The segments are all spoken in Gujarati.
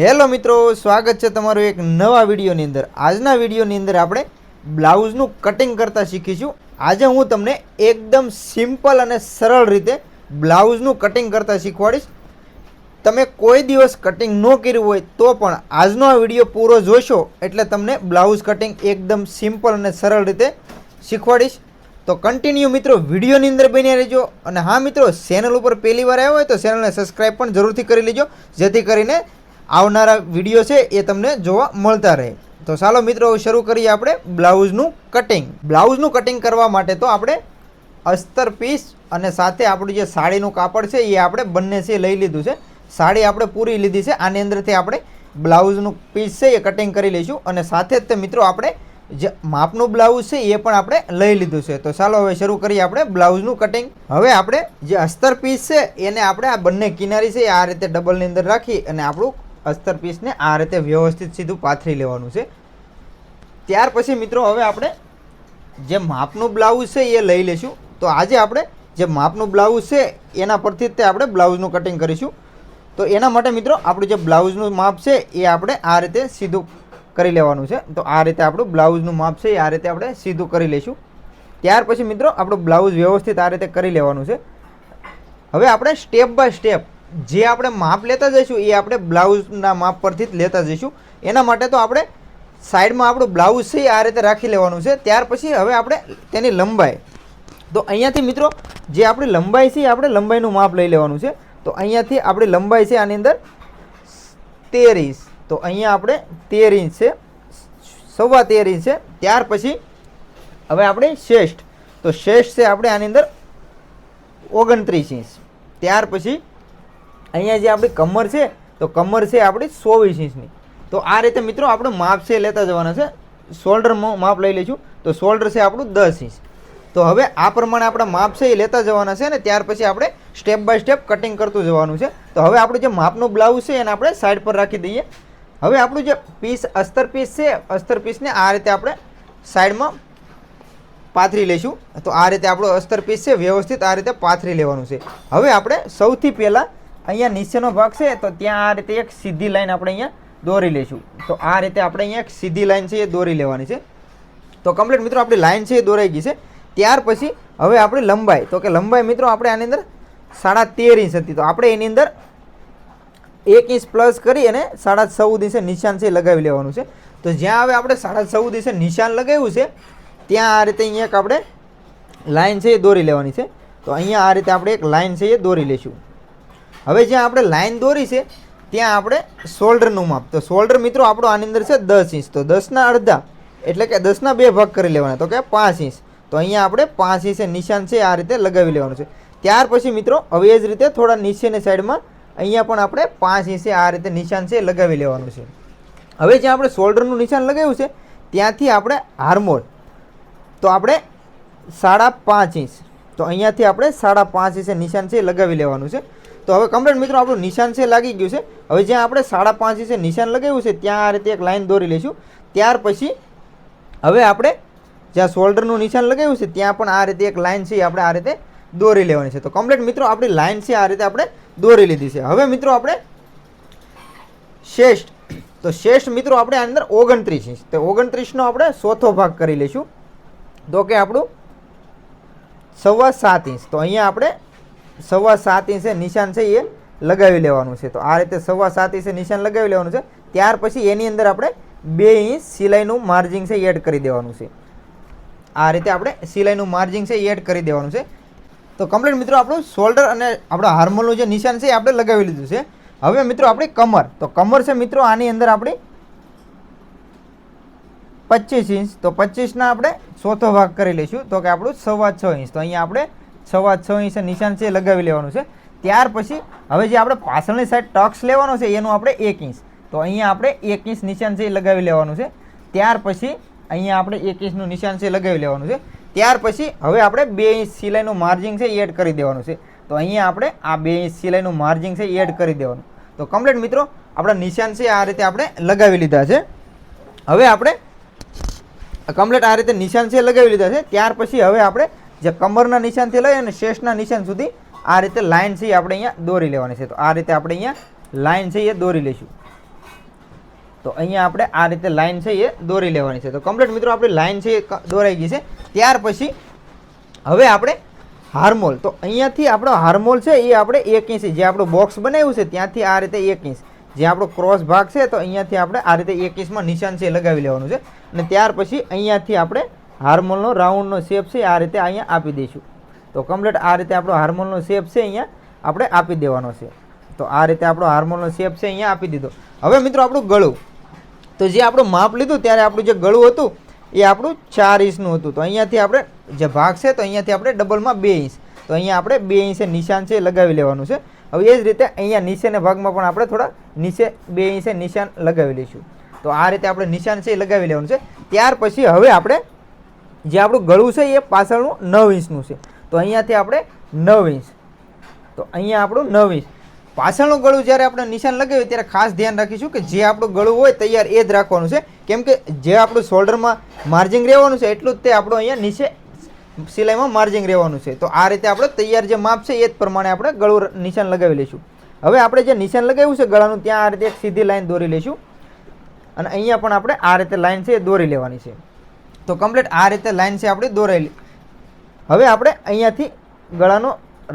હેલો મિત્રો, સ્વાગત છે તમારું એક નવા વિડીયોની અંદર. આજના વિડીયોની અંદર આપણે બ્લાઉઝનું કટિંગ કરતા શીખીશું. આજે હું તમને એકદમ સિમ્પલ અને સરળ રીતે બ્લાઉઝનું કટિંગ કરતા શીખવાડીશ. તમે કોઈ દિવસ કટિંગ ન કર્યું હોય તો પણ આજનો આ વીડિયો પૂરો જોશો એટલે તમને બ્લાઉઝ કટિંગ એકદમ સિમ્પલ અને સરળ રીતે શીખવાડીશ. તો કન્ટિન્યુ મિત્રો વિડીયોની અંદર બન્યા રહેજો અને હા મિત્રો, ચેનલ ઉપર પહેલી વાર આવ્યો હોય તો ચેનલને સબસ્ક્રાઈબ પણ જરૂરથી કરી લેજો. જેથી કરીને આવનારા વીડિયો છે એ તમને જોવા મળતા રહે. તો ચાલો મિત્રો શરૂ કરીએ આપણે બ્લાઉઝનું કટિંગ બ્લાઉઝનું કટિંગ કરવા માટે તો આપણે અસ્તર પીસ અને સાથે આપણું જે સાડીનું કાપડ છે એ આપણે બંને છે લઈ લીધું છે. સાડી આપણે પૂરી લીધી છે. આની અંદરથી આપણે બ્લાઉઝનું પીસ છે એ કટિંગ કરી લઈશું અને સાથે જ તે મિત્રો આપણે જે માપનું બ્લાઉઝ છે એ પણ આપણે લઈ લીધું છે. તો ચાલો હવે શરૂ કરીએ આપણે બ્લાઉઝનું કટિંગ હવે આપણે જે અસ્તર પીસ છે એને આપણે આ બંને કિનારી છે આ રીતે ડબલની અંદર રાખી અને આપણું અસ્તર પીસને આ રીતે વ્યવસ્થિત સીધું પાથરી લેવાનું છે. ત્યાર પછી મિત્રો હવે આપણે જે માપનું બ્લાઉઝ છે એ લઈ લઈશું તો આજે આપણે જે માપનું બ્લાઉઝ છે એના પરથી તે આપણે બ્લાઉઝનું કટિંગ કરીશું. તો એના માટે મિત્રો આપણું જે બ્લાઉઝનું માપ છે એ આપણે આ રીતે સીધું કરી લેવાનું છે. તો આ રીતે આપણું બ્લાઉઝનું માપ છે એ આ રીતે આપણે સીધું કરી લઈશું ત્યાર પછી મિત્રો આપણું બ્લાઉઝ વ્યવસ્થિત આ રીતે કરી લેવાનું છે. હવે આપણે સ્ટેપ બાય સ્ટેપ જે આપણે માપ લેતા જઈશું એ આપણે બ્લાઉઝના માપ પરથી જ લેતા જઈશું. એના માટે તો આપણે સાઈડમાં આપણું બ્લાઉઝ છે આ રીતે રાખી લેવાનું છે. ત્યાર પછી હવે આપણે તેની લંબાઈ. તો અહીંયાથી મિત્રો, જે આપણી લંબાઈ છે આપણે લંબાઈનું માપ લઈ લેવાનું છે. તો અહીંયાથી આપણી લંબાઈ છે આની અંદર તેર ઇંચ. તો અહીંયા આપણે તેર ઇંચ છે, સવા તેર ઇંચ છે. ત્યાર પછી હવે આપણે શ્રેષ્ઠ તો શ્રેષ્ઠ છે આપણે આની અંદર ઓગણત્રીસ ઇંચ. ત્યાર પછી અહીંયા જે આપણી કમર છે, તો કમર છે આપણી ચોવીસ ઇંચની. તો આ રીતે મિત્રો આપણે માપ છે લેતા જવાના છે. શોલ્ડર માપ લઈ લઈશું તો શોલ્ડર છે આપણું દસ ઇંચ. તો હવે આ પ્રમાણે આપણા માપ છે એ લેતા જવાના છે ને ત્યાર પછી આપણે સ્ટેપ બાય સ્ટેપ કટિંગ કરતું જવાનું છે. તો હવે આપણું જે માપનું બ્લાઉઝ છે એને આપણે સાઈડ પર રાખી દઈએ. હવે આપણું જે પીસ અસ્તર પીસ છે, અસ્તર પીસને આ રીતે આપણે સાઈડમાં પાથરી લઈશું. તો આ રીતે આપણો અસ્તર પીસ છે, વ્યવસ્થિત આ રીતે પાથરી લેવાનું છે. હવે આપણે સૌથી પહેલાં અહીંયા નીચેનો ભાગ છે, તો ત્યાં આ રીતે એક સીધી લાઈન આપણે અહીંયા દોરી લઈશું. તો આ રીતે આપણે અહીંયા એક સીધી લાઈન છે એ દોરી લેવાની છે. તો કમ્પ્લીટ મિત્રો, આપણી લાઈન છે એ દોરાઈ ગઈ છે. ત્યાર પછી હવે આપણી લંબાઈ, તો કે લંબાઈ મિત્રો, આપણે આની અંદર સાડા તેર ઇંચ હતી. તો આપણે એની અંદર એક ઇંચ પ્લસ કરી અને સાડા ચૌદ ઇંચે નિશાન છે એ લગાવી લેવાનું છે. તો જ્યાં હવે આપણે સાડા ચૌદ ઇંચે નિશાન લગાવ્યું છે, ત્યાં આ રીતે અહીંયા એક આપણે લાઈન છે એ દોરી લેવાની છે. તો અહીંયા આ રીતે આપણે એક લાઈન છે એ દોરી લઈશું. હવે જ્યાં આપણે લાઈન દોરી છે, ત્યાં આપણે શોલ્ડરનું માપ. તો શોલ્ડર મિત્રો આપણો આની અંદર છે દસ ઇંચ. તો દસના અડધા, એટલે કે દસના બે ભાગ કરી લેવાના. તો કે પાંચ ઇંચ. તો અહીંયા આપણે પાંચ ઇંચે નિશાન છે આ રીતે લગાવી લેવાનું છે. ત્યાર પછી મિત્રો, હવે જ રીતે થોડા નીચેની સાઈડમાં અહીંયા પણ આપણે પાંચ ઇંચે આ રીતે નિશાન છે લગાવી લેવાનું છે. હવે જ્યાં આપણે શોલ્ડરનું નિશાન લગાવ્યું છે, ત્યાંથી આપણે હાર્મોલ તો આપણે સાડા પાંચ ઇંચ. તો અહીંયાથી આપણે સાડા પાંચ ઇંચે નિશાન છે લગાવી લેવાનું છે. તો હવે કમ્પ્લીટ મિત્રો આપણું નિશાન છે, લાગી ગયું છે. હવે જ્યાં આપણે સાડા પાંચ ઇંચે નિશાન લગાવ્યું છે, ત્યાં આ રીતે એક લાઈન દોરી લઈશું. ત્યાર પછી હવે આપણે જ્યાં શોલ્ડરનું નિશાન લગાવ્યું છે, ત્યાં પણ આ રીતે એક લાઇન છે આપણે આ રીતે દોરી લેવાની છે. તો કમ્પ્લેટ મિત્રો, આપણી લાઇન છે, આ રીતે આપણે દોરી લીધી છે. હવે મિત્રો આપણે શ્રેષ્ઠ તો શ્રેષ્ઠ મિત્રો, આપણે આની અંદર ઓગણત્રીસ ઇંચ. તો ઓગણત્રીસનો આપણે ચોથો ભાગ કરી લઈશું. તો કે આપણું સવા સાત ઇંચ. તો અહીંયા આપણે સવા સાત ઇંચે નિશાન છે એ લગાવી લેવાનું છે. તો આ રીતે સવા સાત ઇંચે નિશાન લગાવી લેવાનું છે. ત્યાર પછી એની અંદર આપણે બે ઇંચ સિલાઈનું માર્જિંગ છે એડ કરી દેવાનું છે. આ રીતે આપણે સિલાઈનું માર્જિંગ છે એડ કરી દેવાનું છે. તો કમ્પ્લીટ મિત્રો, આપણું શોલ્ડર અને આપણા હાર્મોનનું જે નિશાન છે એ આપણે લગાવી લીધું છે. હવે મિત્રો, આપણી કમર. તો કમર છે મિત્રો, આની અંદર આપણી પચીસ ઇંચ. તો પચીસના આપણે ચોથો ભાગ કરી લઈશું. તો કે આપણું સવા છ ઇંચ. તો અહીંયા આપણે સવા છ ઇંચ નિશાન છે લગાવી લેવાનું છે. ત્યાર પછી હવે જે આપણે પાછળની સાઈડ ટક્સ લેવાનો છે, એનું આપણે એક ઇંચ. તો અહીંયા આપણે એક ઇંચ નિશાન છે એ લગાવી લેવાનું છે. ત્યાર પછી અહીંયા આપણે એક ઇંચનું નિશાન છે લગાવી લેવાનું છે. ત્યાર પછી હવે આપણે બે ઇંચ સિલાઈનું માર્જિંગ છે એડ કરી દેવાનું છે. તો અહીંયા આપણે આ બે ઇંચ સિલાઈનું માર્જિંગ છે એડ કરી દેવાનું. તો કમ્પ્લીટ મિત્રો, આપણા નિશાન છે આ રીતે આપણે લગાવી લીધા છે. હવે આપણે કમ્પ્લીટ આ રીતે નિશાન છે લગાવી લીધા છે. ત્યાર પછી હવે આપણે જે કમરના નિશાનથી લઈ અને શેષના નિશાન સુધી આ રીતે લાઈન છે એ આપણે અહીંયા દોરી લેવાની છે. તો આ રીતે આપણે અહીંયા લાઈન છે એ દોરી લઈશું. તો અહીંયા આપણે આ રીતે લાઈન છે એ દોરી લેવાની છે. તો કમ્પ્લીટ મિત્રો, આપણી લાઈન છે એ દોરાઈ ગઈ છે. ત્યાર પછી હવે આપણે હાર્મોલ. તો અહીંયાથી આપણો હાર્મોલ છે એ આપણે એક ઇંચ, જે આપણું બોક્સ બનાવ્યું છે ત્યાંથી આ રીતે એક ઇંચ. જે આપણો ક્રોસ ભાગ છે તો અહીંયાથી આપણે આ રીતે એક ઇંચમાં નિશાન છે લગાવી લેવાનું છે. અને ત્યાર પછી અહીંયાથી આપણે હાર્મોલનો રાઉન્ડનો શેપ છે આ રીતે અહીંયા આપી દઈશું. તો કમ્પ્લીટ આ રીતે આપણો હાર્મોનનો શેપ છે અહીંયા આપણે આપી દેવાનો છે. તો આ રીતે આપણો હાર્મોનનો શેપ છે અહીંયા આપી દીધો. હવે મિત્રો આપણું ગળું. તો જે આપણું માપ લીધું ત્યારે આપણું જે ગળું હતું એ આપણું ચાર ઇંચનું હતું. તો અહીંયાથી આપણે જે ભાગ છે તો અહીંયાથી આપણે ડબલમાં બે ઇંચ. તો અહીંયા આપણે બે ઇંચે નિશાન છે લગાવી લેવાનું છે. હવે એ જ રીતે અહીંયા નીચેના ભાગમાં પણ આપણે થોડા નીચે બે ઇંચે નિશાન લગાવી લઈશું. તો આ રીતે આપણે નિશાન છે એ લગાવી લેવાનું છે. ત્યાર પછી હવે આપણે જે આપણું ગળું છે એ પાછળનું નવ ઇંચનું છે. તો અહીંયાથી આપણે નવ ઇંચ. તો અહીંયા આપણું નવ ઇંચ. પાછળનું ગળું જ્યારે આપણે નિશાન લગાવીએ ત્યારે ખાસ ધ્યાન રાખીશું કે જે આપણું ગળું હોય તૈયાર એ જ રાખવાનું છે. કેમ કે જે આપણું શોલ્ડરમાં માર્જિંગ રહેવાનું છે એટલું જ તે આપણું અહીંયા નીચે સિલાઈમાં માર્જિંગ રહેવાનું છે. તો આ રીતે આપણે તૈયાર જે માપ છે એ જ પ્રમાણે આપણે ગળું નિશાન લગાવી લઈશું. હવે આપણે જે નિશાન લગાવ્યું છે ગળાનું, ત્યાં આ રીતે એક સીધી લાઈન દોરી લઈશું. અને અહીંયા પણ આપણે આ રીતે લાઈન છે એ દોરી લેવાની છે. તો કમ્પ્લીટ આ રીતે લાઈન છે આપણી દોરાયેલી. હવે આપણે અહીંયાથી ગળાનો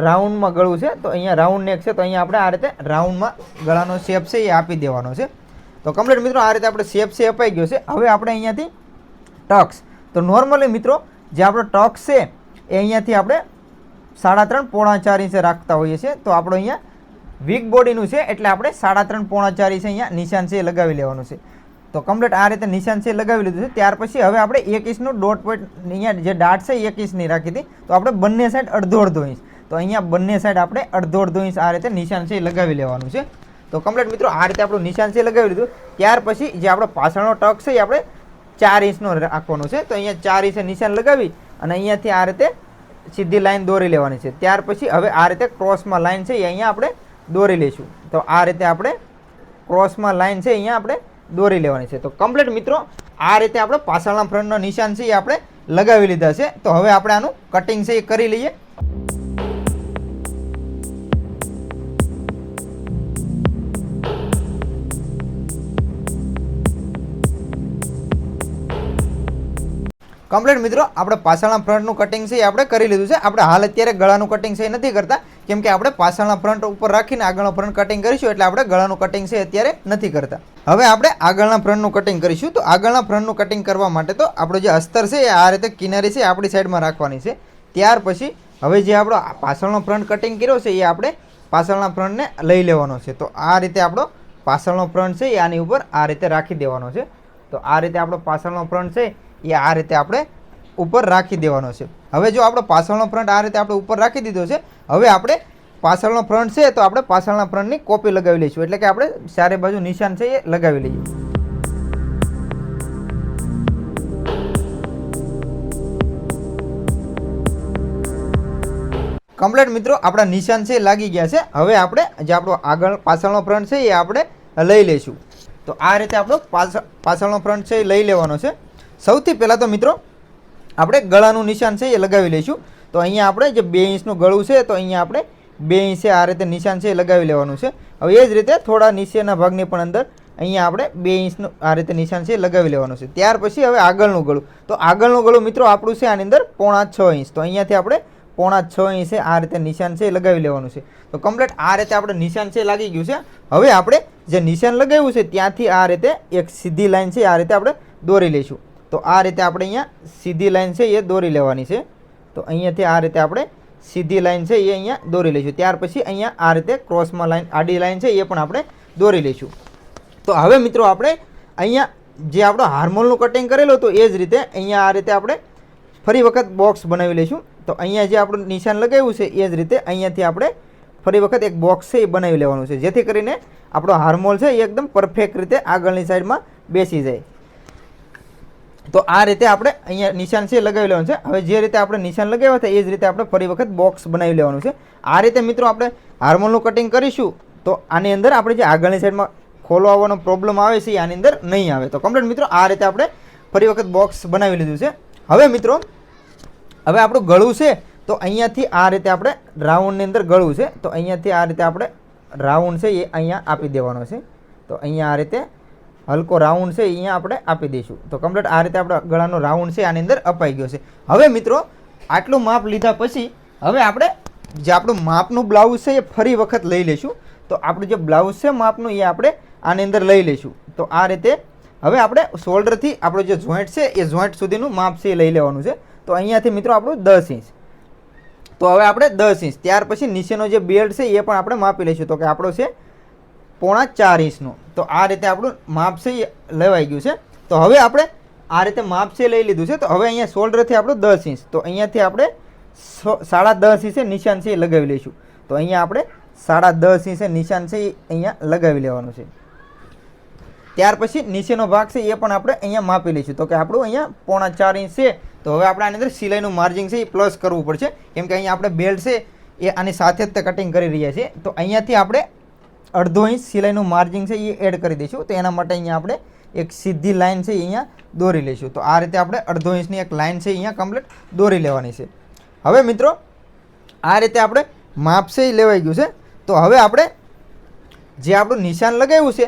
રાઉન્ડમાં ગળું છે, તો અહીંયા રાઉન્ડ નેક છે, તો અહીંયા આપણે આ રીતે રાઉન્ડમાં ગળાનો શેપ છે એ આપી દેવાનો છે. તો કમ્પ્લીટ મિત્રો આ રીતે આપણે શેપ છે અપાઈ ગયો છે. હવે આપણે અહીંયાથી ટક્સ તો નોર્મલી મિત્રો જે આપણો ટક્સ છે, એ અહીંયાથી આપણે સાડા ત્રણ પોણા ચાર ઇંચે રાખતા હોઈએ છીએ. તો આપણો અહીંયા વીક બોડીનું છે, એટલે આપણે સાડા ત્રણ પોણા ચાર ઇંચે અહીંયા નિશાન છે એ લગાવી લેવાનું છે. તો કમ્પ્લીટ આ રીતે નિશાન છે લગાવી લીધું છે. ત્યાર પછી હવે આપણે એક ઇંચનું ડોટ પોઈન્ટ અહીંયા જે ડાટ છે એક ઇંચની રાખી હતી. તો આપણે બંને સાઈડ અડધો અડધો ઇંચ તો અહીંયા બંને સાઈડ આપણે અડધો અડધો ઇંચ આ રીતે નિશાન છે લગાવી લેવાનું છે. તો કમ્પ્લીટ મિત્રો આ રીતે આપણું નિશાન છે લગાવી લીધું. ત્યાર પછી જે આપણો પાછળનો ટક છે એ આપણે ચાર ઇંચનો રાખવાનો છે. તો અહીંયા ચાર ઇંચે નિશાન લગાવી અને અહીંયાથી આ રીતે સીધી લાઈન દોરી લેવાની છે. ત્યાર પછી હવે આ રીતે ક્રોસમાં લાઈન છે એ અહીંયા આપણે દોરી લઈશું. તો આ રીતે આપણે ક્રોસમાં લાઈન છે અહીંયા આપણે દોરી લેવાની છે. તો કમ્પ્લીટ મિત્રો, આ રીતે આપણે પાછળના ફ્રન્ટનો નિશાન છે એ આપણે લગાવી લીધા છે. તો હવે આપણે આનું કટિંગ છે એ કરી લઈએ. કમ્પ્લીટ મિત્રો, આપણે પાછળના ફ્રન્ટનું કટિંગ છે એ આપણે કરી લીધું છે. આપણે હાલ અત્યારે ગળાનું કટિંગ છે એ નથી કરતા. કેમ કે આપણે પાછળના ફ્રન્ટ ઉપર રાખીને આગળનો ફ્રન્ટ કટિંગ કરીશું એટલે આપણે ગળાનું કટિંગ છે અત્યારે નથી કરતા. હવે આપણે આગળના ફ્રન્ટનું કટિંગ કરીશું તો આગળના ફ્રન્ટનું કટિંગ કરવા માટે તો આપણો જે અસ્તર છે એ આ રીતે કિનારી છે આપણી સાઈડમાં રાખવાની છે. ત્યાર પછી હવે જે આપણો પાછળનો ફ્રન્ટ કટિંગ કર્યો છે એ આપણે પાછળના ફ્રન્ટને લઈ લેવાનો છે. તો આ રીતે આપણો પાછળનો ફ્રન્ટ છે એ આની ઉપર આ રીતે રાખી દેવાનો છે. તો આ રીતે આપણો પાછળનો ફ્રન્ટ છે એ આ રીતે આપણે ઉપર રાખી દેવાનો છે. હવે જો આપણો પાછળનો ફ્રન્ટ આ રીતે આપણે ઉપર રાખી દીધો છે, હવે આપણે પાછળનો ફ્રન્ટ છે તો આપણે પાછળના ફ્રન્ટની કોપી લગાવી લઈશું. એટલે કે આપણે ચારે બાજુ નિશાન છે એ લગાવી લઈએ. કમ્પ્લેટ મિત્રો, આપણા નિશાન છે લાગી ગયા છે. હવે આપણે જે આપણો આગળ પાછળનો ફ્રન્ટ છે એ આપણે લઈ લઈશું. તો આ રીતે આપણો પાછળ પાછળનો ફ્રન્ટ છે એ લઈ લેવાનો છે. સૌથી પહેલાં તો મિત્રો આપણે ગળાનું નિશાન છે એ લગાવી લઈશું. તો અહીંયા આપણે જે બે ઇંચનું ગળું છે, તો અહીંયા આપણે બે ઇંચે આ રીતે નિશાન છે એ લગાવી લેવાનું છે. હવે એ જ રીતે થોડા નીચેના ભાગની પણ અંદર અહીંયા આપણે બે ઇંચનું આ રીતે નિશાન છે એ લગાવી લેવાનું છે. ત્યાર પછી હવે આગળનું ગળું. તો આગળનું ગળું મિત્રો આપણું છે આની અંદર પોણા છ ઇંચ. તો અહીંયાથી આપણે પોણા છ ઇંચે આ રીતે નિશાન છે એ લગાવી લેવાનું છે. તો કમ્પ્લીટ આ રીતે આપણે નિશાન છે લાગી ગયું છે. હવે આપણે જે નિશાન લગાવ્યું છે ત્યાંથી આ રીતે એક સીધી લાઈન છે આ રીતે આપણે દોરી લઈશું. તો આ રીતે આપણે અહીંયા સીધી લાઈન છે એ દોરી લેવાની છે. તો અહીંયાથી આ રીતે આપણે સીધી લાઈન છે એ અહીંયા દોરી લઈશું. ત્યાર પછી અહીંયા આ રીતે ક્રોસમાં લાઈન, આડી લાઈન છે એ પણ આપણે દોરી લઈશું. તો હવે મિત્રો આપણે અહીંયા જે આપણો હાર્મોલનું કટિંગ કરેલું હતું એ જ રીતે અહીંયા આ રીતે આપણે ફરી વખત બોક્સ બનાવી લઈશું. તો અહીંયા જે આપણું નિશાન લગાવ્યું છે એ જ રીતે અહીંયાથી આપણે ફરી વખત એક બોક્સ છે એ બનાવી લેવાનું છે. જેથી કરીને આપણો હાર્મોલ છે એ એકદમ પરફેક્ટ રીતે આગળની સાઈડમાં બેસી જાય. તો આ રીતે આપણે અહીંયા નિશાન છે લગાવી લેવાનું છે. હવે જે રીતે આપણે નિશાન લગાવ્યા હતા, એ જ રીતે આપણે ફરી વખત બોક્સ બનાવી લેવાનું છે. આ રીતે મિત્રો આપણે હાર્મોનનું કટિંગ કરીશું, તો આની અંદર આપણે જે આગળની સાઈડમાં ખોલો આવવાનો પ્રોબ્લેમ આવે છે, એ આની અંદર નહીં આવે. તો કમ્પ્લીટ મિત્રો, આ રીતે આપણે ફરી વખત બોક્સ બનાવી લીધું છે. હવે મિત્રો, હવે આપણું ગળું છે, તો અહીંયાથી આ રીતે આપણે રાઉન્ડની અંદર ગળું છે. તો અહીંયાથી આ રીતે આપણે રાઉન્ડ છે એ અહીંયા આપી દેવાનો છે. તો અહીંયા આ રીતે હલકો રાઉન્ડ છે અહીંયા આપણે આપી દઈશું. તો કમ્પ્લીટ આ રીતે આપણા ગળાનો રાઉન્ડ છે, આની અંદર અપાઈ ગયો છે. હવે મિત્રો, આટલું માપ લીધા પછી, હવે આપણે જે આપણું માપનું બ્લાઉઝ છે, એ ફરી વખત લઈ લઈશું. તો આપણું જે બ્લાઉઝ છે, માપનું એ આપણે આની અંદર લઈ લઈશું. તો આ રીતે હવે આપણે શોલ્ડરથી આપણો જે જોઈન્ટ છે, એ જોઈન્ટ સુધીનું માપ છે, એ લઈ લેવાનું છે. તો અહીંયાથી મિત્રો આપણું દસ ઇંચ તો હવે આપણે દસ ઇંચ ત્યાર પછી નીચેનો જે બેલ્ટ છે, એ પણ આપણે માપી લઈશું. તો કે આપણો છે પોણા ચાર ઇંચનું. તો આ રીતે આપણું માપસી લેવાઈ ગયું છે. તો હવે આપણે આ રીતે માપસી લઈ લીધું છે. તો હવે અહીંયા શોલ્ડરથી આપણું દસ ઇંચ. તો અહીંયાથી આપણે સાડા દસ ઇંચે નિશાન છે એ લગાવી લઈશું. તો અહીંયા આપણે સાડા દસ ઇંચે નિશાન છે એ અહીંયા લગાવી લેવાનું છે. ત્યાર પછી નીચેનો ભાગ છે એ પણ આપણે અહીંયા માપી લઈશું. તો કે આપણું અહીંયા પોણા ચાર ઇંચ છે. તો હવે આપણે આની અંદર સિલાઈનું માર્જિંગ છે એ પ્લસ કરવું પડશે. કેમ કે અહીંયા આપણે બેલ્ટ છે એ આની સાથે જ તે કટિંગ કરી રહ્યા છીએ. તો અહીંયાથી આપણે અડધો ઇંચ સિલાઈનું માર્જિંગ છે એ એડ કરી દઈશું. તો એના માટે અહીંયા આપણે એક સીધી લાઇન છે અહીંયા દોરી લઈશું. તો આ રીતે આપણે અડધો ઇંચની એક લાઇન છે અહીંયા કમ્પ્લીટ દોરી લેવાની છે. હવે મિત્રો, આ રીતે આપણે માપ છે લેવાઈ ગયું છે. તો હવે આપણે જે આપણું નિશાન લગાવ્યું છે,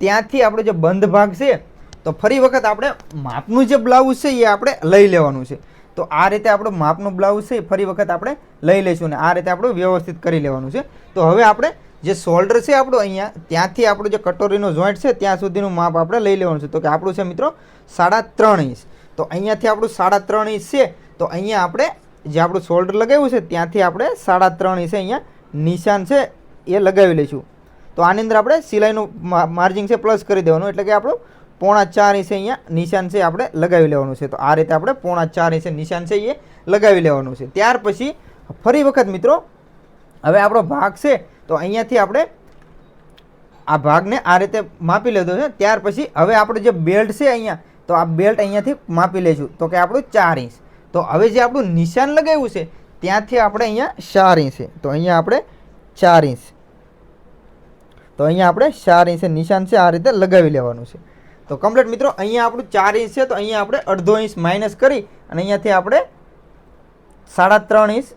ત્યાંથી આપણો જે બંધ ભાગ છે, તો ફરી વખત આપણે માપનું જે બ્લાઉઝ છે એ આપણે લઈ લેવાનું છે. તો આ રીતે આપણું માપનું બ્લાઉઝ છે ફરી વખત આપણે લઈ લઈશું અને આ રીતે આપણું વ્યવસ્થિત કરી લેવાનું છે. તો હવે આપણે જે શોલ્ડર છે આપણું અહીંયા, ત્યાંથી આપણું જે કટોરીનો જોઈન્ટ છે, ત્યાં સુધીનું માપ આપણે લઈ લેવાનું છે. તો કે આપણું છે મિત્રો સાડા ત્રણ ઇંચ. તો અહીંયાથી આપણું સાડા ત્રણ ઇંચ છે, તો અહીંયા આપણે જે આપણું શોલ્ડર લગાવ્યું છે, ત્યાંથી આપણે સાડા ત્રણ ઇંચ અહીંયા નિશાન છે, એ લગાવી લઈશું. તો આની અંદર આપણે સિલાઈનું માર્જિંગ છે પ્લસ કરી દેવાનું, એટલે કે આપણું પોણા ચાર ઇંચ અહીંયા નિશાન છે આપણે લગાવી લેવાનું છે. તો આ રીતે આપણે પોણા ચાર ઇંચ નિશાન છે એ લગાવી લેવાનું છે. ત્યાર પછી ફરી વખત મિત્રો, હવે આપણો ભાગ છે તો અહીંયાથી આપણે આ ભાગને આ રીતે માપી લીધો છે. ત્યાર પછી હવે આપણો જે બેલ્ટ છે અહીંયા, તો આ બેલ્ટ અહીંયાથી માપી લઈશું. તો કે આપણું ચાર ઇંચ તો હવે જે આપણું નિશાન લગાવ્યું છે, ત્યાંથી આપણે અહીંયા ચાર ઇંચ છે. તો અહીંયા આપણે ચાર ઇંચ તો અહીંયા આપણે ચાર ઇંચે નિશાન છે, આ રીતે લગાવી લેવાનું છે. તો કમ્પ્લીટ મિત્રો, અહીંયા આપણું ચાર ઇંચ છે. તો અહીંયા આપણે અડધો ઇંચ માઇનસ કરી અને અહીંયાથી આપણે સાડા ત્રણ ઇંચ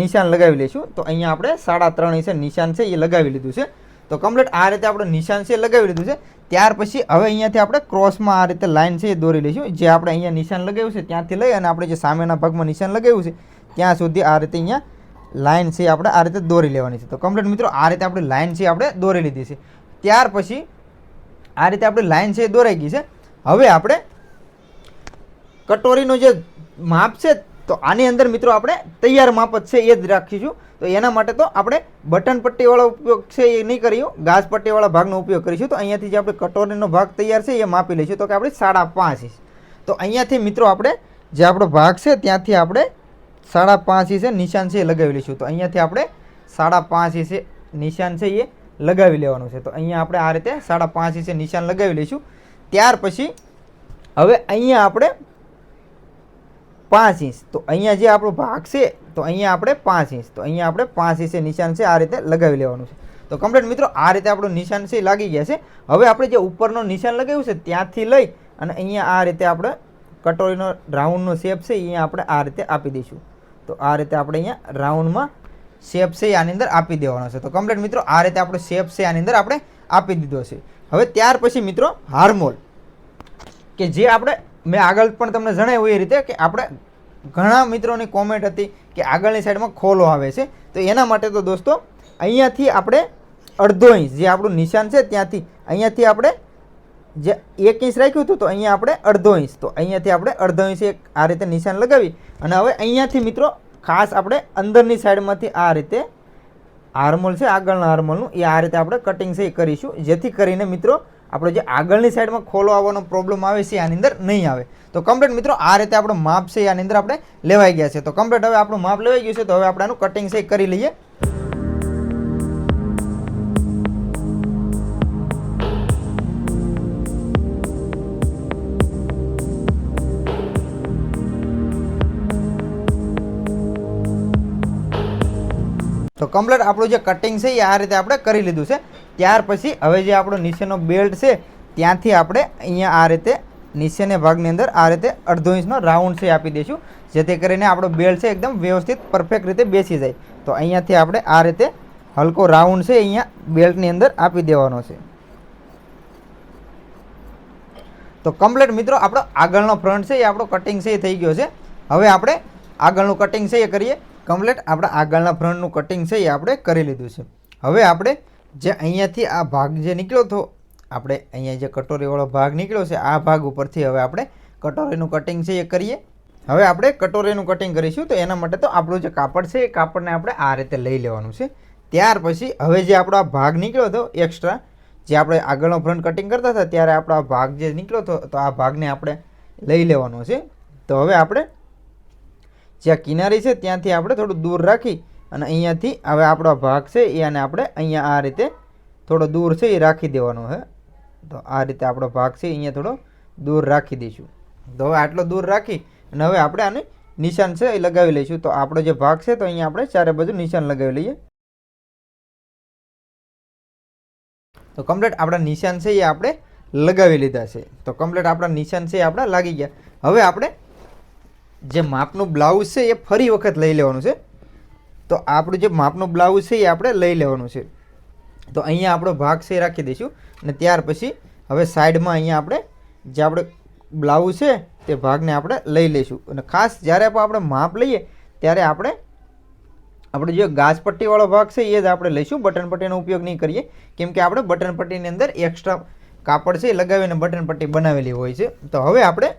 નિશાન લગાવી લઈશું તો અહીંયા આપણે સાડા ત્રણ છે, નિશાન છે, એ લગાવી લીધું છે. તો કમ્પ્લીટ આ રીતે આપણે નિશાન છે લગાવી લીધું છે. ત્યાર પછી હવે અહીંયાથી આપણે ક્રોસમાં આ રીતે લાઇન છે એ દોરી લઈશું. જે આપણે અહીંયા નિશાન લગાવ્યું છે, ત્યાંથી લઈ અને આપણે જે સામેના ભાગમાં નિશાન લગાવ્યું છે, ત્યાં સુધી આ રીતે અહીંયા લાઇન છે આપણે આ રીતે દોરી લેવાની છે. તો કમ્પ્લીટ મિત્રો, આ રીતે આપણે લાઇન છે આપણે દોરી લીધી છે. ત્યાર પછી આ રીતે આપણે લાઇન છે એ દોરાઈ ગઈ છે. હવે આપણે કટોરીનો જે માપ છે તો આની અંદર મિત્રો આપણે તૈયાર માપ જ છે એ જ રાખીશું. તો એના માટે તો આપણે બટન પટ્ટીવાળો ઉપયોગ છે એ નહીં કરીશું ઘાસ પટ્ટીવાળા ભાગનો ઉપયોગ કરીશું. તો અહીંયાથી જે આપણે કટોરીનો ભાગ તૈયાર છે એ માપી લઈશું. તો કે આપણે સાડા પાંચ ઇંચ. તો અહીંયાથી મિત્રો આપણે જે આપણો ભાગ છે ત્યાંથી આપણે સાડા પાંચ ઇંચે નિશાન છે એ લગાવી લઈશું. તો અહીંયાથી આપણે સાડા પાંચ ઇંચે નિશાન છે એ લગાવી લેવાનું છે. તો અહીંયા આપણે આ રીતે સાડા પાંચ ઇંચે નિશાન લગાવી લઈશું. ત્યાર પછી હવે અહીંયા આપણે પાંચ ઇંચ. તો અહીંયા જે આપણો ભાગ છે, તો અહીંયા આપણે પાંચ ઇંચ. તો અહીંયા આપણે પાંચ ઇંચે નિશાન છે, આ રીતે લગાવી લેવાનું છે. તો કમ્પ્લીટ મિત્રો, આ રીતે આપણું નિશાન છે લાગી ગયા છે. હવે આપણે જે ઉપરનો નિશાન લગાવ્યું છે, ત્યાંથી લઈ અને અહીંયા આ રીતે આપણે કટોરીનો, રાઉન્ડનો શેપ છે અહીંયા આપણે આ રીતે આપી દઈશું. તો આ રીતે આપણે અહીંયા રાઉન્ડમાં શેપ છે આની અંદર આપી દેવાનો છે. તો કમ્પ્લીટ મિત્રો, આ રીતે આપણો શેપ છે, આની અંદર આપણે આપી દીધો છે. હવે ત્યાર પછી મિત્રો, હાર્મોલ. કે જે આપણે મેં આગળ પણ તમને જણાવ્યું એ રીતે કે આપણે ઘણા મિત્રોની કોમેન્ટ હતી કે આગળની સાઈડમાં ખોલો આવે છે. તો એના માટે તો દોસ્તો, અહીંયાથી આપણે અડધો ઇંચ જે આપણું નિશાન છે ત્યાંથી, અહીંયાથી આપણે જે એક ઇંચ રાખ્યું હતું તો અહીંયા આપણે અડધો ઇંચ તો અહીંયાથી આપણે અડધો ઇંચ એક આ રીતે નિશાન લગાવી અને હવે અહીંયાથી મિત્રો ખાસ આપણે અંદરની સાઈડમાંથી આ રીતે હાર્મોલ છે, આગળના હાર્મોલનું એ આ રીતે આપણે કટિંગ છે એ કરીશું. જેથી કરીને મિત્રો આપણે જે આગળની સાઈડમાં ખોલો આવવાનો પ્રોબ્લેમ આવે છે, આની અંદર નહીં આવે. તો કમ્પ્લેટ મિત્રો, આ રીતે આપણો માપ છે આની અંદર આપણે લેવાઈ ગયા છે. તો કમ્પ્લેટ હવે આપણું માપ લેવાઈ ગયું છે, તો હવે આપણે આનું કટિંગ છે કરી લઈએ. તો કમ્પ્લેટ આપણું જે કટિંગ છે એ આ રીતે આપણે કરી લીધું છે. ત્યાર પછી હવે જે આપણો નીચેનો બેલ્ટ છે, ત્યાંથી આપણે અહીંયા આ રીતે નીચેના ભાગની અંદર આ રીતે અડધો ઇંચનો રાઉન્ડ છે આપી દઈશું, જેથી કરીને આપણો બેલ્ટ છે એકદમ વ્યવસ્થિત પરફેક્ટ રીતે બેસી જાય. તો અહીંયાથી આપણે આ રીતે હલકો રાઉન્ડ છે અહીંયા બેલ્ટની અંદર આપી દેવાનો છે. તો કમ્પ્લેટ મિત્રો આપણો આગળનો ફ્રન્ટ છે એ આપણો કટિંગ છે એ થઈ ગયો છે. હવે આપણે આગળનું કટિંગ છે એ કરીએ. કમ્પ્લીટ આપણા આગળના ફ્રન્ટનું કટિંગ છે એ આપણે કરી લીધું છે. હવે આપણે જે અહીંયાથી આ ભાગ જે નીકળ્યો હતો, આપણે અહીંયા જે કટોરીવાળો ભાગ નીકળ્યો છે, આ ભાગ ઉપરથી હવે આપણે કટોરીનું કટિંગ છે એ કરીએ. હવે આપણે કટોરીનું કટિંગ કરીશું તો એના માટે તો આપણું જે કાપડ છે એ કાપડને આપણે આ રીતે લઈ લેવાનું છે. ત્યાર પછી હવે જે આપણો આ ભાગ નીકળ્યો હતો એક્સ્ટ્રા જે આપણે આગળનો ફ્રન્ટ કટિંગ કરતા હતા, ત્યારે આપણો આ ભાગ જે નીકળ્યો હતો, તો આ ભાગને આપણે લઈ લેવાનો છે. તો હવે આપણે જ્યાં કિનારી છે, ત્યાંથી આપણે થોડું દૂર રાખી અને અહીંયાથી હવે આપણો ભાગ છે, એ આને આપણે અહીંયા આ રીતે થોડો દૂર છે, એ રાખી દેવાનો છે. તો આ રીતે આપણો ભાગ છે અહીંયા થોડો દૂર રાખી દઈશું. તો હવે આટલો દૂર રાખી અને હવે આપણે આને નિશાન છે, એ લગાવી લઈશું. તો આપણો જે ભાગ છે, તો અહીંયા આપણે ચારે બાજુ નિશાન લગાવી લઈએ. તો કમ્પ્લેટ આપણા નિશાન છે, એ આપણે લગાવી લીધા છે. તો કમ્પ્લેટ આપણા નિશાન છે, એ આપણા લાગી ગયા. હવે આપણે જે માપનું બ્લાઉઝ છે એ ફરી વખત લઈ લેવાનું છે. તો આપણું જે માપનું બ્લાઉઝ છે એ આપણે લઈ લેવાનું છે. તો અહીંયા આપણો ભાગ છે એ રાખી દઈશું અને ત્યાર પછી હવે સાઈડમાં અહીંયા આપણે જે આપણે બ્લાઉઝ છે તે ભાગને આપણે લઈ લઈશું. અને ખાસ જ્યારે પણ આપણે માપ લઈએ ત્યારે આપણે આપણે જે ગાજપટ્ટીવાળો ભાગ છે એ જ આપણે લઈશું. બટન પટ્ટીનો ઉપયોગ નહીં કરીએ. કેમ કે આપણે બટન પટ્ટીની અંદર એક્સ્ટ્રા કાપડ છે એ લગાવીને બટન પટ્ટી બનાવેલી હોય છે. તો હવે આપણે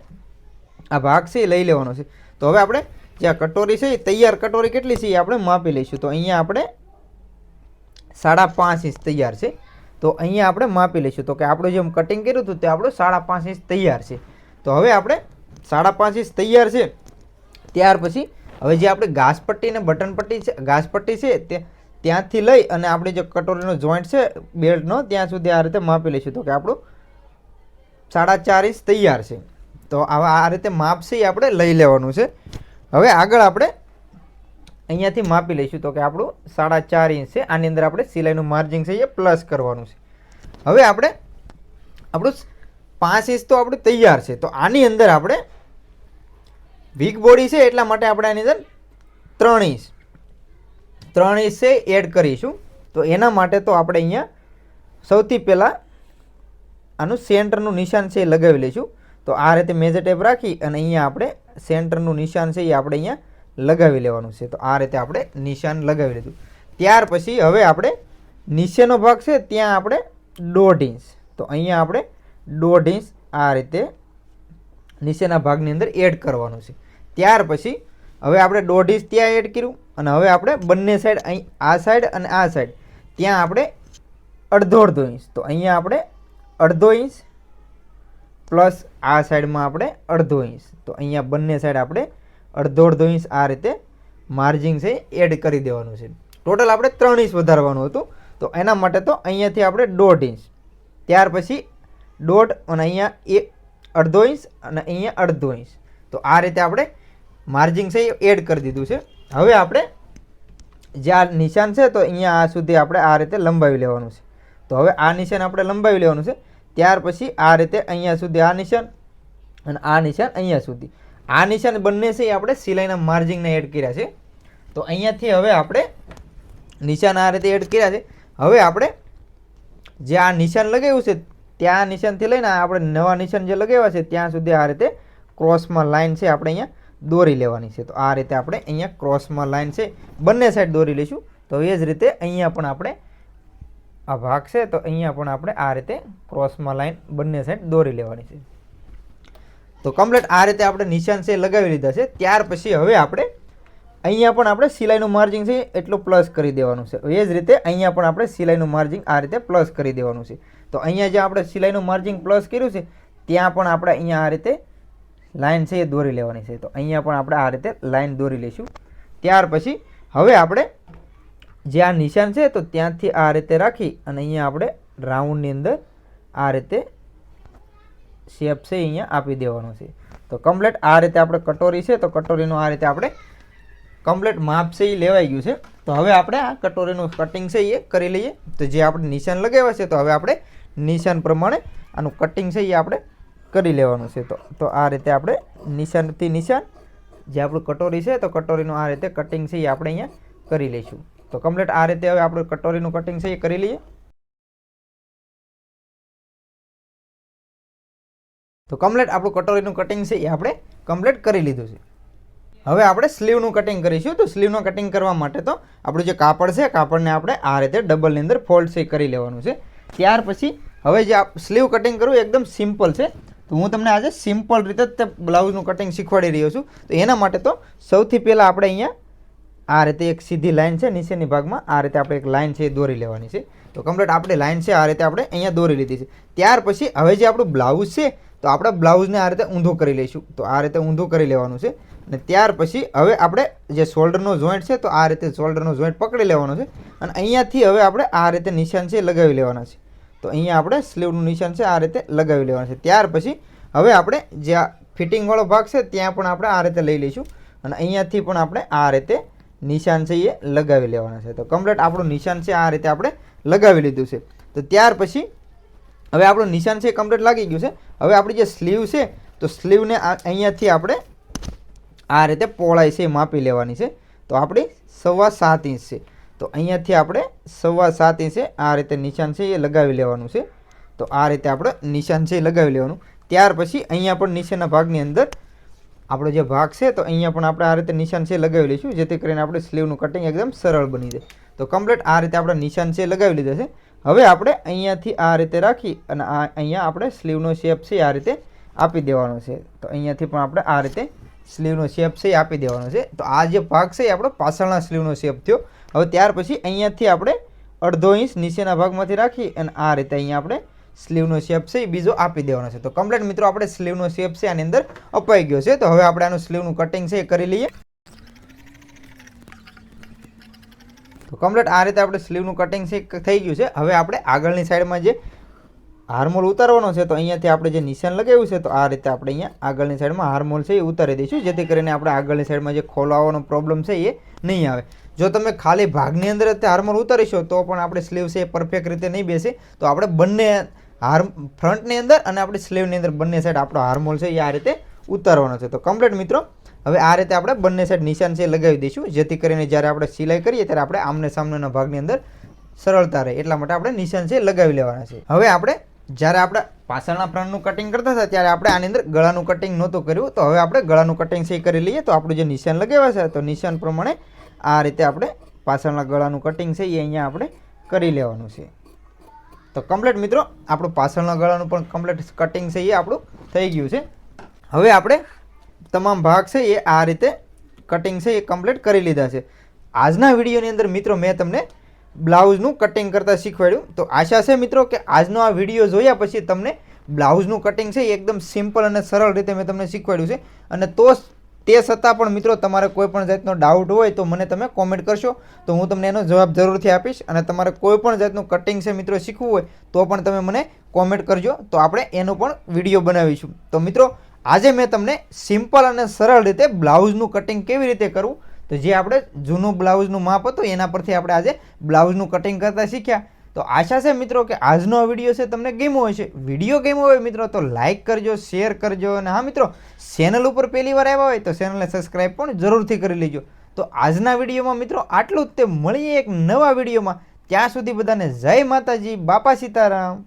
આ ભાગ છે, એ લઈ લેવાનો છે. તો હવે આપણે જે આ કટોરી છે, એ તૈયાર કટોરી કેટલી છે, એ આપણે માપી લઈશું. તો અહીંયા આપણે સાડા પાંચ ઇંચ તૈયાર છે. તો અહીંયા આપણે માપી લઈશું. તો કે આપણું જેમ કટિંગ કર્યું હતું, તે આપણું સાડા પાંચ ઇંચ તૈયાર છે. તો હવે આપણે સાડા પાંચ ઇંચ તૈયાર છે. ત્યાર પછી હવે જે આપણે ઘાસપટ્ટી અને બટન છે ઘાસપટ્ટી છે, તે ત્યાંથી લઈ અને આપણે જે કટોરીનો જોઈન્ટ છે, બેલ્ટનો, ત્યાં સુધી આ રીતે માપી લઈશું. તો કે આપણું સાડા ચાર ઇંચ તૈયાર છે. તો આવા આ રીતે માપ છે એ આપણે લઈ લેવાનું છે. હવે આગળ આપણે અહીંયાથી માપી લઈશું તો કે આપણું સાડા ચાર ઇંચ છે. આની અંદર આપણે સિલાઈનું માર્જિંગ છે એ પ્લસ કરવાનું છે. હવે આપણે આપણું પાંચ ઇંચ તો આપણું તૈયાર છે. તો આની અંદર આપણે વીક બોડી છે એટલા માટે આપણે આની અંદર ત્રણ ઇંચ ત્રણ ઇંચ છે એડ કરીશું. તો એના માટે તો આપણે અહીંયા સૌથી પહેલાં આનું સેન્ટરનું નિશાન છે એ લગાવી લઈશું. તો આ રીતે મેજર ટેપ રાખી અને અહીંયા આપણે સેન્ટરનું નિશાન છે એ આપણે અહીંયા લગાવી લેવાનું છે. તો આ રીતે આપણે નિશાન લગાવી લીધું. ત્યાર પછી હવે આપણે નીચેનો ભાગ છે ત્યાં આપણે દોઢ ઇંચ. તો અહીંયા આપણે દોઢ ઇંચ આ રીતે નીચેના ભાગની અંદર એડ કરવાનું છે. ત્યાર પછી હવે આપણે દોઢ ઇંચ ત્યાં એડ કર્યું અને હવે આપણે બંને સાઈડ અહીં આ સાઈડ અને આ સાઈડ. ત્યાં આપણે અડધો અડધો ઇંચ. તો અહીંયા આપણે અડધો ઇંચ પ્લસ આ સાઈડમાં આપણે અડધો ઇંચ. તો અહીંયા બંને સાઈડ આપણે અડધો અડધો ઇંચ આ રીતે માર્જિન છે એડ કરી દેવાનું છે. ટોટલ આપણે ત્રણ ઇંચ વધારવાનું હતું. તો એના માટે તો અહીંયાથી આપણે દોઢ ઇંચ. ત્યાર પછી દોઢ અને અહીંયા એક અડધો ઇંચ અને અહીંયા અડધો ઇંચ. તો આ રીતે આપણે માર્જિન છે એ એડ કરી દીધું છે. હવે આપણે જે આ નિશાન છે તો અહીંયા આ સુધી આપણે આ રીતે લંબાવી લેવાનું છે. તો હવે આ નિશાન આપણે લંબાવી લેવાનું છે. ત્યાર પછી આ રીતે અહીંયા સુધી આ નિશાન અને આ નિશાન અહીંયા સુધી. આ નિશાન બંને છે આપણે સિલાઈના માર્જિંગને એડ કર્યા છે. તો અહીંયાથી હવે આપણે નિશાન આ રીતે એડ કર્યા છે. હવે આપણે જે આ નિશાન લગાવ્યું છે, ત્યાં નિશાનથી લઈને આપણે નવા નિશાન જે લગાવ્યા છે, ત્યાં સુધી આ રીતે ક્રોસમાં લાઈન છે આપણે અહીંયા દોરી લેવાની છે. તો આ રીતે આપણે અહીંયા ક્રોસમાં લાઈન છે, બંને સાઈડ દોરી લઈશું. તો એ જ રીતે અહીંયા પણ આપણે આ ભાગ છે, તો અહીંયા પણ આપણે આ રીતે ક્રોસમાં લાઈન બંને સાઈડ દોરી લેવાની છે. તો કમ્પ્લીટ આ રીતે આપણે નિશાન છે લગાવી લીધા છે. ત્યાર પછી હવે આપણે અહીંયા પણ આપણે સિલાઈનું માર્જિંગ છે એટલું પ્લસ કરી દેવાનું છે. એ જ રીતે અહીંયા પણ આપણે સિલાઈનું માર્જિંગ આ રીતે પ્લસ કરી દેવાનું છે. તો અહીંયા જે આપણે સિલાઈનું માર્જિંગ પ્લસ કર્યું છે, ત્યાં પણ આપણે અહીંયા આ રીતે લાઈન છે એ દોરી લેવાની છે. તો અહીંયા પણ આપણે આ રીતે લાઈન દોરી લઈશું. ત્યાર પછી હવે આપણે જે આ નિશાન છે તો ત્યાંથી આ રીતે રાખી અને અહીંયા આપણે રાઉન્ડની અંદર આ રીતે શેપ છે અહીંયા આપી દેવાનો છે. તો કમ્પ્લેટ આ રીતે આપણે કટોરી છે, તો કટોરીનું આ રીતે આપણે કમ્પ્લેટ માપ છે એ લેવાઈ ગયું છે. તો હવે આપણે આ કટોરીનું કટિંગ છે એ કરી લઈએ. તો જે આપણે નિશાન લગાવ્યા છે, તો હવે આપણે નિશાન પ્રમાણે આનું કટિંગ છે એ આપણે કરી લેવાનું છે. તો તો આ રીતે આપણે નિશાનથી નિશાન જે આપણું કટોરી છે, તો કટોરીનું આ રીતે કટિંગ છે એ આપણે અહીંયા કરી લઈશું. તો કમ્પ્લીટ આ રીતે હવે આપણે કટોરીનું કટિંગ છે એ કરી લઈએ. તો કમ્પ્લેટ આપણું કટોરીનું કટિંગ છે એ આપણે કમ્પ્લીટ કરી લીધું છે. હવે આપણે સ્લીવનું કટિંગ કરીશું. તો સ્લીવનું કટિંગ કરવા માટે તો આપણું જે કાપડ છે, કાપડને આપણે આ રીતે ડબલની અંદર ફોલ્ડ છે કરી લેવાનું છે. ત્યાર પછી હવે જે સ્લીવ કટિંગ કરવું એકદમ સિમ્પલ છે. તો હું તમને આજે સિમ્પલ રીતે જ તે બ્લાઉઝનું કટિંગ શીખવાડી રહ્યો છું. તો એના માટે તો સૌથી પહેલાં આપણે અહીંયા આ રીતે એક સીધી લાઈન છે નીચેની ભાગમાં આ રીતે આપણે એક લાઈન છે એ દોરી લેવાની છે તો કમ્પ્લીટ આપણી લાઈન છે આ રીતે આપણે અહીંયા દોરી લીધી છે ત્યાર પછી હવે જે આપણું બ્લાઉઝ છે તો આપણે બ્લાઉઝને આ રીતે ઊંધું કરી લઈશું તો આ રીતે ઊંધું કરી લેવાનું છે અને ત્યાર પછી હવે આપણે જે શોલ્ડરનો જોઈન્ટ છે તો આ રીતે શોલ્ડરનો જોઈન્ટ પકડી લેવાનો છે અને અહીંયાથી હવે આપણે આ રીતે નિશાન છે લગાવી લેવાના છે તો અહીંયા આપણે સ્લીવનું નિશાન છે આ રીતે લગાવી લેવાનું છે ત્યાર પછી હવે આપણે જે ફિટિંગવાળો ભાગ છે ત્યાં પણ આપણે આ રીતે લઈ લઈશું અને અહીંયાથી પણ આપણે આ રીતે નિશાન છે એ લગાવી લેવાના છે. તો કમ્પ્લીટ આપણું નિશાન છે, આ રીતે આપણે લગાવી લીધું છે. તો ત્યાર પછી હવે આપણું નિશાન છે કમ્પ્લેટ લાગી ગયું છે. હવે આપણી જે સ્લીવ છે, તો સ્લીવને અહીંયાથી આપણે આ રીતે પહોળાઈ છે માપી લેવાની છે. તો આપણી સવા સાત ઇંચ છે. તો અહીંયાથી આપણે સવા સાત ઇંચે આ રીતે નિશાન છે એ લગાવી લેવાનું છે. તો આ રીતે આપણે નિશાન છે એ લગાવી લેવાનું. ત્યાર પછી અહીંયા પણ નીચેના ભાગની અંદર આપણો જે ભાગ છે, તો અહીંયા પણ આપણે આ રીતે નિશાન છે લગાવી લઈશું, જેથી કરીને આપણે સ્લીવનું કટિંગ એકદમ સરળ બની જાય. તો કમ્પ્લીટ આ રીતે આપણે નિશાન છે લગાવી લીધા છે. હવે આપણે અહીંયાથી આ રીતે રાખી અને આ અહીંયા આપણે સ્લીવનો શેપ છે આ રીતે આપી દેવાનો છે. તો અહીંયાથી પણ આપણે આ રીતે સ્લીવનો શેપ છે એ આપી દેવાનો છે. તો આ જે ભાગ છે એ આપણો પાછળના સ્લીવનો શેપ થયો. હવે ત્યાર પછી અહીંયાથી આપણે અડધો ઇંચ નીચેના ભાગમાંથી રાખી અને આ રીતે અહીંયા આપણે સ્લીવનો શેપ છે એ બીજો આપી દેવાનો છે. તો કમ્પ્લેટ મિત્રો, આપણે સ્લીવનો શેપ છે આની અંદર અપાઈ ગયો છે. તો હવે આપણે આનું સ્લીવનું કટિંગ છે એ કરી લઈએ. તો કમ્પ્લેટ આ રીતે આપણે સ્લીવનું કટિંગ છે થઈ ગયું છે. હવે આપણે આગળની સાઈડમાં જે હાર્મોલ ઉતારવાનો છે, તો અહીંયાથી આપણે જે નિશાન લગાવ્યું છે, તો આ રીતે આપણે અહીંયા આગળની સાઈડમાં હાર્મોલ છે એ ઉતારી દઈશું. જેથી કરીને આપણે આગળની સાઈડમાં જે ખોલાવાનો પ્રોબ્લેમ છે એ નહીં આવે. જો તમે ખાલી ભાગની અંદર હાર્મોલ ઉતારીશો, તો પણ આપણે સ્લીવ છે એ પરફેક્ટ રીતે નહીં બેસે. તો આપણે બંને હાર ફ્રન્ટની અંદર અને આપણી સ્લીવની અંદર બંને સાઈડ આપણો હાર્મોલ છે, એ આ રીતે ઉતારવાનો છે. તો કમ્પ્લીટ મિત્રો, હવે આ રીતે આપણે બંને સાઈડ નિશાન છે લગાવી દઈશું. જેથી કરીને જ્યારે આપણે સિલાઈ કરીએ ત્યારે આપણે આમને સામનેના ભાગની અંદર સરળતા રહે. એટલા માટે આપણે નિશાન છે લગાવી લેવાના છે. હવે આપણે, જ્યારે આપણે પાછળના ફ્રન્ટનું કટિંગ કરતા હતા, ત્યારે આપણે આની અંદર ગળાનું કટિંગ નહોતું કર્યું. તો હવે આપણે ગળાનું કટિંગ છે કરી લઈએ. તો આપણું જે નિશાન લગાવ્યા છે, તો નિશાન પ્રમાણે આ રીતે આપણે પાછળના ગળાનું કટિંગ છે એ અહીંયા આપણે કરી લેવાનું છે. તો કમ્પ્લીટ મિત્રો, આપણું પાછળના ગળાનું પણ કમ્પ્લીટ કટિંગ છે એ આપણું થઈ ગયું છે. હવે આપણે તમામ ભાગ છે એ આ રીતે કટિંગ છે એ કમ્પ્લીટ કરી લીધા છે. આજના વિડીયોની અંદર મિત્રો મેં તમને બ્લાઉઝનું કટિંગ કરતાં શીખવાડ્યું. તો આશા છે મિત્રો કે આજનો આ વીડિયો જોયા પછી તમને બ્લાઉઝનું કટિંગ છે એ એકદમ સિમ્પલ અને સરળ રીતે મેં તમને શીખવાડ્યું છે. અને તો તે છતાં પણ મિત્રો તમારે કોઈ પણ જાતનો ડાઉટ હોય તો મને તમે કોમેન્ટ કરશો. તો હું તમને એનો જવાબ જરૂરથી આપીશ અને તમારે કોઈ પણ જાતનું કટિંગ છે મિત્રો શીખવું હોય તો પણ તમે મને કોમેન્ટ કરજો. તો આપણે એનો પણ વીડિયો બનાવીશું. તો મિત્રો, આજે મેં તમને સિમ્પલ અને સરળ રીતે બ્લાઉઝનું કટિંગ કેવી રીતે કરવું? તો જે આપણે જૂનું બ્લાઉઝનું માપ હતું એના પરથી આપણે આજે બ્લાઉઝનું કટિંગ કરતાં શીખ્યા. તો આશા છે મિત્રો કે આજનો વીડિયો છે તમને ગમ્યો છે વીડિયો ગમ્યો હોય મિત્રો તો લાઇક કરજો શેર કરજો અને હા મિત્રો ચેનલ ઉપર પહેલી વાર આવ્યા હોય તો ચેનલને સબસ્ક્રાઈબ પણ જરૂરથી કરી લેજો. તો આજના વિડીયોમાં મિત્રો આટલું જ તે મળીએ એક નવા વિડીયોમાં. ત્યાં સુધી બધાને જય માતાજી, બાપા સીતારામ.